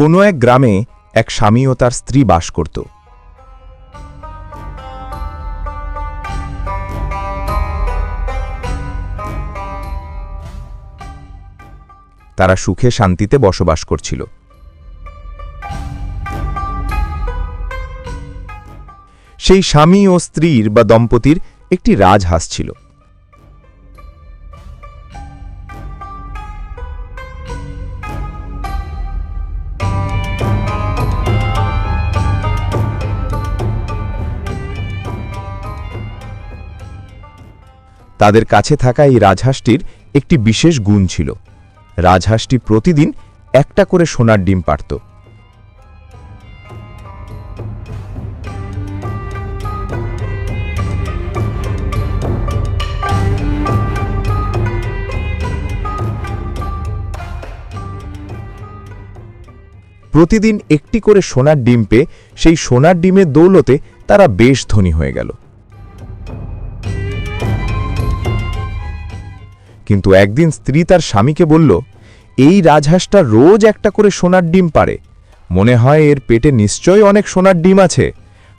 কোনো এক গ্রামে এক স্বামী ও তার স্ত্রী বাস করত। তারা সুখে শান্তিতে বসবাস করছিল। সেই স্বামী ও স্ত্রীর বা দম্পতির একটি রাজহাঁস ছিল। তাদের কাছে থাকা এই রাজহাঁসটির একটি বিশেষ গুণ ছিল। রাজহাঁসটি প্রতিদিন একটা করে সোনার ডিম পারত প্রতিদিন একটি করে সোনার ডিম পেয়ে সেই সোনার ডিমের দৌলতে তারা বেশ ধনী হয়ে গেল। কিন্তু একদিন স্ত্রী তার স্বামীকে বলল, এই রাজহাঁসটা রোজ একটা করে সোনার ডিম পারে মনে হয় এর পেটে নিশ্চয়ই অনেক সোনার ডিম আছে।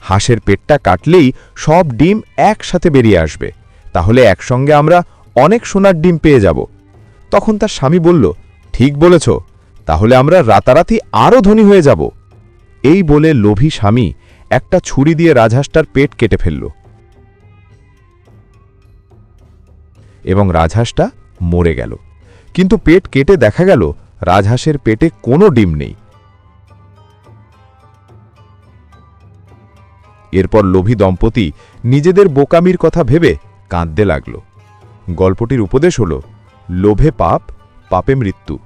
হাঁসের পেটটা কাটলেই সব ডিম একসাথে বেরিয়ে আসবে। তাহলে একসঙ্গে আমরা অনেক সোনার ডিম পেয়ে যাব। তখন তার স্বামী বলল, ঠিক বলেছ, তাহলে আমরা রাতারাতি আরও ধনী হয়ে যাব। এই বলে লোভী স্বামী একটা ছুরি দিয়ে রাজহাঁসটার পেট কেটে ফেলল। এবং রাজহাঁসটা মরে গেল। কিন্তু পেট কেটে দেখা গেল, রাজহাঁসের পেটে কোনো ডিম নেই। এরপর লোভী দম্পতি নিজেদের বোকামির কথা ভেবে কাঁদতে লাগল। গল্পটির উপদেশ হল, লোভে পাপ, পাপে মৃত্যু।